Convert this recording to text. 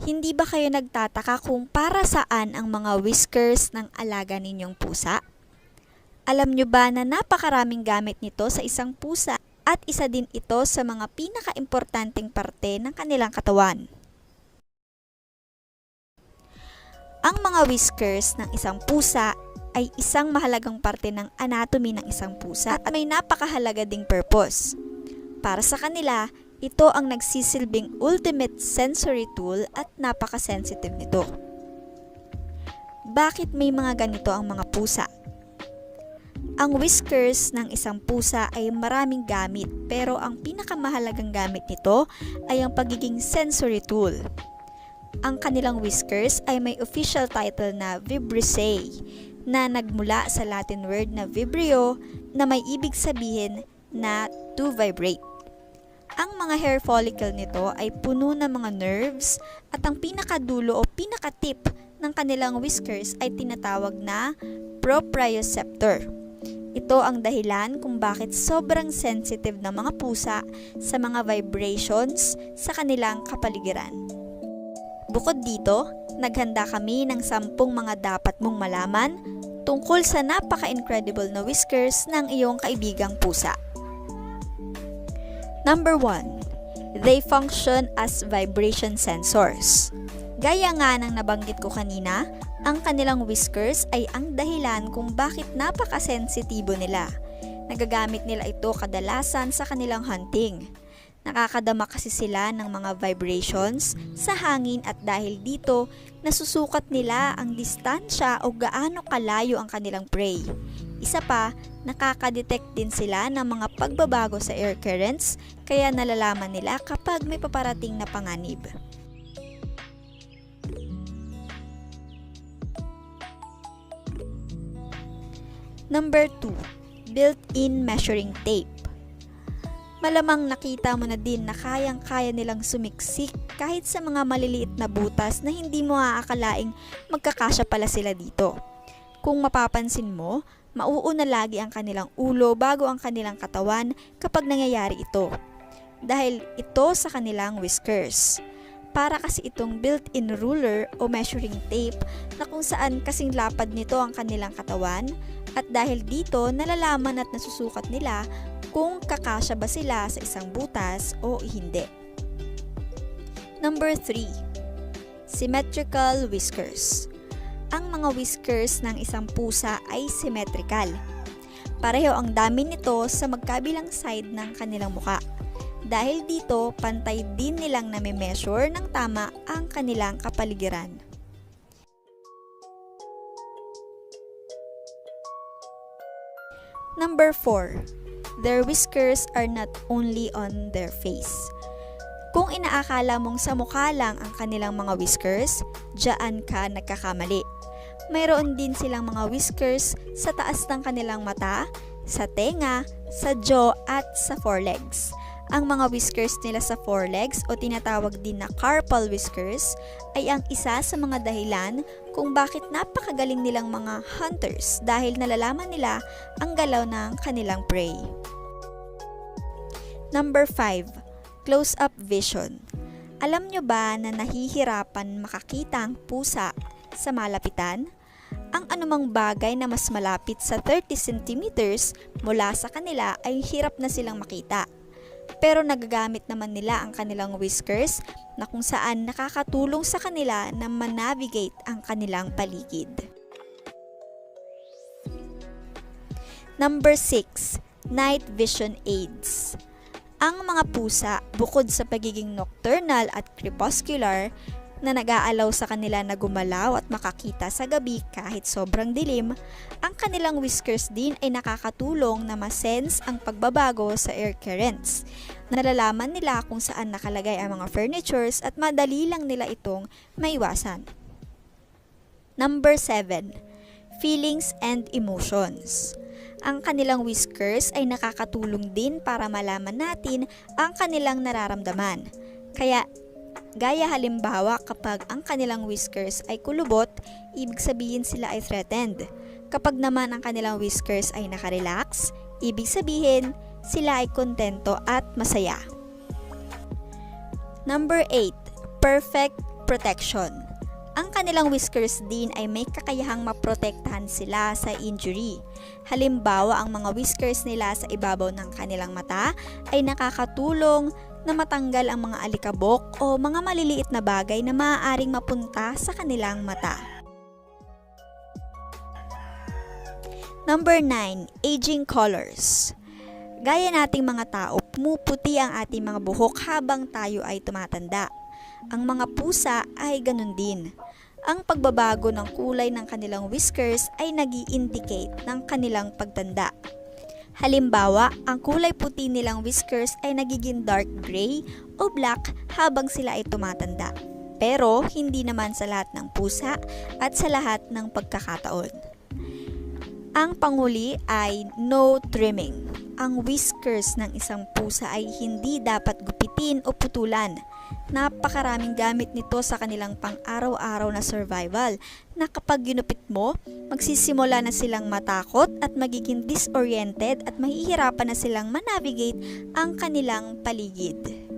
Hindi ba kayo nagtataka kung para saan ang mga whiskers ng alaga ninyong pusa? Alam nyo ba na napakaraming gamit nito sa isang pusa at isa din ito sa mga pinaka-importanting parte ng kanilang katawan? Ang mga whiskers ng isang pusa ay isang mahalagang parte ng anatomy ng isang pusa at may napakahalaga ding purpose. Para sa kanila, ito ang nagsisilbing ultimate sensory tool at napaka-sensitive nito. Bakit may mga ganito ang mga pusa? Ang whiskers ng isang pusa ay maraming gamit pero ang pinakamahalagang gamit nito ay ang pagiging sensory tool. Ang kanilang whiskers ay may official title na vibrissae na nagmula sa Latin word na vibrio na may ibig sabihin na to vibrate. Ang mga hair follicle nito ay puno ng mga nerves at ang pinakadulo o pinakatip ng kanilang whiskers ay tinatawag na proprioceptor. Ito ang dahilan kung bakit sobrang sensitive ng mga pusa sa mga vibrations sa kanilang kapaligiran. Bukod dito, naghanda kami ng sampung mga dapat mong malaman tungkol sa napaka-incredible na whiskers ng iyong kaibigang pusa. Number 1. They function as vibration sensors. Gaya nga ng nabanggit ko kanina, ang kanilang whiskers ay ang dahilan kung bakit napaka-sensitibo nila. Nagagamit nila ito kadalasan sa kanilang hunting. Nakakadama kasi sila ng mga vibrations sa hangin at dahil dito, nasusukat nila ang distansya o gaano kalayo ang kanilang prey. Isa pa, nakakadetect din sila ng mga pagbabago sa air currents kaya nalalaman nila kapag may paparating na panganib. Number 2, built-in measuring tape. Malamang nakita mo na din na kayang-kaya nilang sumiksik kahit sa mga maliliit na butas na hindi mo aakalaing magkakasya pala sila dito. Kung mapapansin mo, mauuna lagi ang kanilang ulo bago ang kanilang katawan kapag nangyayari ito. Dahil ito sa kanilang whiskers. Para kasi itong built-in ruler o measuring tape na kung saan kasing lapad nito ang kanilang katawan at dahil dito nalalaman at nasusukat nila kung kakasya ba sila sa isang butas o hindi. Number 3. Symmetrical whiskers. Ang mga whiskers ng isang pusa ay symmetrical. Pareho ang dami nito sa magkabilang side ng kanilang muka. Dahil dito, pantay din nilang nami-measure ng tama ang kanilang kapaligiran. Number 4. Their whiskers are not only on their face. Kung inaakala mong sa mukha lang ang kanilang mga whiskers, dyan ka nagkakamali. Mayroon din silang mga whiskers sa taas ng kanilang mata, sa tenga, sa jaw at sa forelegs. Ang mga whiskers nila sa forelegs o tinatawag din na carpal whiskers ay ang isa sa mga dahilan kung bakit napakagaling nilang mga hunters dahil nalalaman nila ang galaw ng kanilang prey. Number 5. Close-up vision. Alam nyo ba na nahihirapan makakita ang pusa sa malapitan? Ang anumang bagay na mas malapit sa 30 cm mula sa kanila ay hirap na silang makita. Pero nagagamit naman nila ang kanilang whiskers na kung saan nakakatulong sa kanila na manavigate ang kanilang paligid. Number 6. Night Vision Aids. Ang mga pusa, bukod sa pagiging nocturnal at crepuscular, na nag-aalaw sa kanila na gumalaw at makakita sa gabi kahit sobrang dilim, ang kanilang whiskers din ay nakakatulong na masense ang pagbabago sa air currents. Nalalaman nila kung saan nakalagay ang mga furnitures at madali lang nila itong maiwasan. Number 7. Feelings and emotions. Ang kanilang whiskers ay nakakatulong din para malaman natin ang kanilang nararamdaman. Kaya Gaya halimbawa kapag ang kanilang whiskers ay kulubot, ibig sabihin sila ay threatened. Kapag naman ang kanilang whiskers ay nakarelax, ibig sabihin sila ay kontento at masaya. Number 8. Perfect protection. Ang kanilang whiskers din ay may kakayahang maprotektahan sila sa injury. Halimbawa, ang mga whiskers nila sa ibabaw ng kanilang mata ay nakakatulong na matanggal ang mga alikabok o mga maliliit na bagay na maaaring mapunta sa kanilang mata. Number 9, aging colors. Gaya nating mga tao, pumuputi ang ating mga buhok habang tayo ay tumatanda. Ang mga pusa ay ganun din. Ang pagbabago ng kulay ng kanilang whiskers ay nag indicate ng kanilang pagtanda. Halimbawa, ang kulay puti nilang whiskers ay nagiging dark gray o black habang sila ay tumatanda. Pero hindi naman sa lahat ng pusa at sa lahat ng pagkakataon. Ang panguli ay no trimming. Ang whiskers ng isang pusa ay hindi dapat gupitin o putulan. Napakaraming gamit nito sa kanilang pang-araw-araw na survival na kapag ginupit mo, magsisimula na silang matakot at magiging disoriented at mahihirapan na silang manavigate ang kanilang paligid.